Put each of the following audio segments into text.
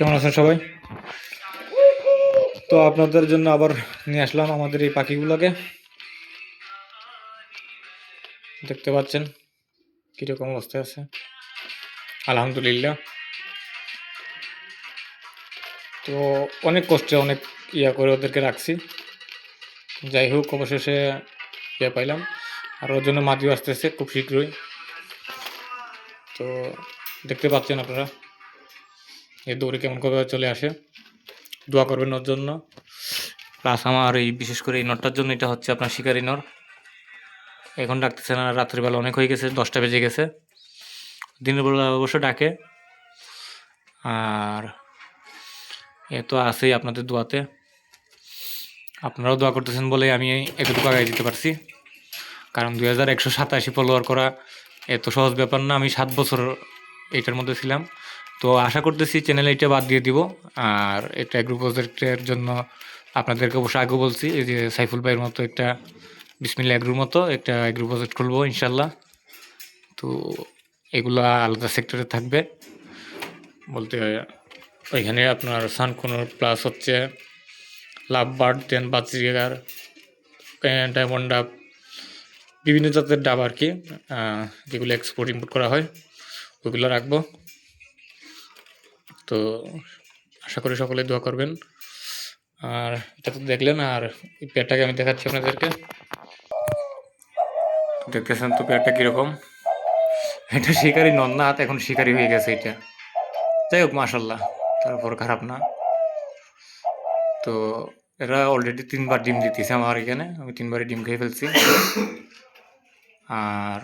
কেমন আছেন সবাই? তো আপনাদের জন্য আবার নিয়ে আসলাম আমাদের এই পাখিগুলোকে। দেখতে পাচ্ছেন কীরকম অবস্থায় আছে। আলহামদুলিল্লাহ। তো অনেক কষ্টে অনেক ইয়া করে ওদেরকে রাখছি। যাই হোক, অবশেষে ইয়ে পাইলাম। আর ওর জন্য মাদিও আসতেছে খুব শীঘ্রই। তো দেখতে পাচ্ছেন আপনারা। এই দৌড়ে কেমন করে চলে আসে? দোয়া করবেন ওর জন্য। প্লাস আমার এই বিশেষ করে এই নটটার জন্য এটা হচ্ছে আপনার শিকারি নর এখন ডাকতেছে না রাত্রিবেলা অনেক হয়ে গেছে, দশটা বেজে গেছে। দিনের বেলা অবশ্য ডাকে। আর এ তো আছেই আপনাদের দোয়াতে। আপনারাও দোয়া করতেছেন বলে আমি এতটুকু আগায় দিতে পারছি। কারণ দুই হাজার একশো সাতাশি ফলোয়ার করা এত সহজ ব্যাপার না, আমি সাত বছর এইটার মধ্যে ছিলাম। তো আশা করতেছি চ্যানেলে এটা বাদ দিয়ে দিব। আর এটা অ্যাগ্রো প্রজেক্টের জন্য আপনাদেরকে অবশ্য আগে বলছি, এই যে সাইফুল ভাইয়ের মতো একটা বিসমিল্লা অ্যাগ্রোর মতো একটা অ্যাগ্রো প্রজেক্ট খুলবো ইনশাল্লাহ তো এগুলো আলাদা সেক্টরে থাকবে। বলতে ওইখানে আপনার সানকোনর প্লাস হচ্ছে লাভ বার্ড দেন বাচ্চিগার ডায়মন্ড ডাব বিভিন্ন জাতের ডাব আর কি যেগুলো এক্সপোর্ট ইম্পোর্ট করা হয়, ওইগুলো রাখব। তো আশা করি সকলে দোয়া করবেন। আর এটা তো দেখলেন, আর এই পেয়ারটাকে আমি দেখাচ্ছি আপনাদেরকে। দেখতেছেন তো পেয়ারটা কীরকম? এটা শিকারি নন এখন শিকারি হয়ে গেছে এটা। যাই হোক মাসাল্লাহ তারপর খারাপ না। তো এরা অলরেডি তিনবার ডিম দিতেছে আমার এখানে। আমি তিনবারই ডিম খেয়ে ফেলছি। আর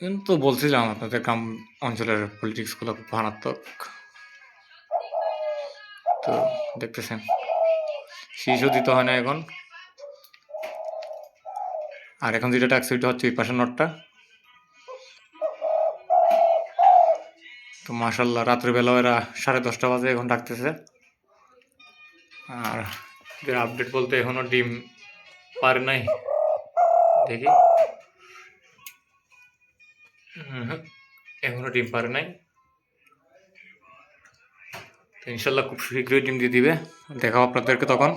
কিন্তু বলছিলাম আপনাদের গ্রাম অঞ্চলের পলিটিক্সগুলো খুব মারাত্মক। তো দেখতেছেন শিশু দিতে হয় না এখন। আর এখন যেটা ডাকছে ওইটা হচ্ছে ওই পাশের নটটা। তো মাসাল্লাহ রাত্রিবেলা এরা সাড়ে দশটা বাজে এখন ডাকতেছে। আর আপডেট বলতে এখনও ডিম পারে নাই। দেখি। হুম, এখনও ডিম পারে নাই। তো ইনশাল্লাহ খুব শীঘ্রই ডিম দিয়ে দিবে। দেখাও আপনাদেরকে তখন।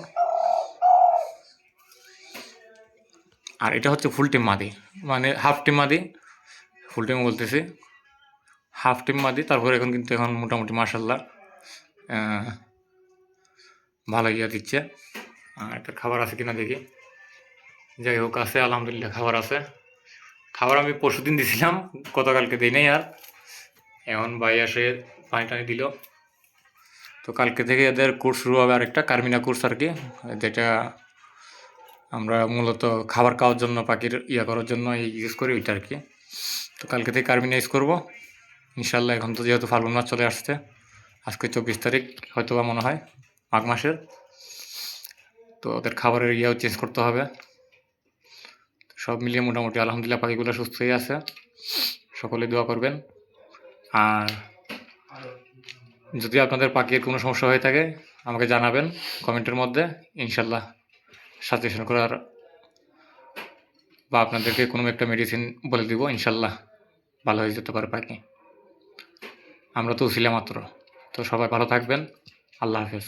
আর এটা হচ্ছে ফুল টিম মাদি। মানে হাফ টিম মাদি। ফুল টিম বলতেছি। হাফ টিম মাদি। তারপর এখন কিন্তু এখন মোটামুটি মার্শাল্লাহ ভালো ইয়া দিচ্ছে। আর একটা খাবার আছে কিনা দেখি। যাই হোক আছে আলহামদুলিল্লাহ খাবার আছে। খাবার আমি পরশু দিন দিছিলাম, গতকালকে দিই নাই আর। এখন ভাই আসে পানি টানি দিল। তো কালকে থেকে এদের কোর্স শুরু হবে আরেকটা কার্মিনা কোর্স আর কি, যেটা আমরা মূলত খাবার খাওয়ার জন্য, পাখির ইয়া করার জন্য ইউজ করি ওইটা আর কি। তো কালকে থেকে কার্মিনা ইউজ করব। ইনশাল্লাহ এখন তো যেহেতু ফাল্গুন মাস চলে আসছে, আজকে চব্বিশ তারিখ হয়তো বা মনে হয়, মাঘ মাসের। তো ওদের খাবারের ইয়েও চেঞ্জ করতে হবে। সব মিলিয়ে মোটামুটি আলহামদুলিল্লাহ পাখিগুলো সুস্থই আছে। সকলে দোয়া করবেন। আর যদি আপনাদের পাখির কোনো সমস্যা হয়ে থাকে, আমাকে জানাবেন কমেন্টের মধ্যে। ইনশাল্লাহ সাজেশন করার বা আপনাদেরকে কোনো একটা মেডিসিন বলে দিব ইনশাল্লাহ ভালো হয়ে যেতে পারে পাখি। আমরা তো ছিলাম মাত্র। তো সবাই ভালো থাকবেন। আল্লাহ হাফেজ।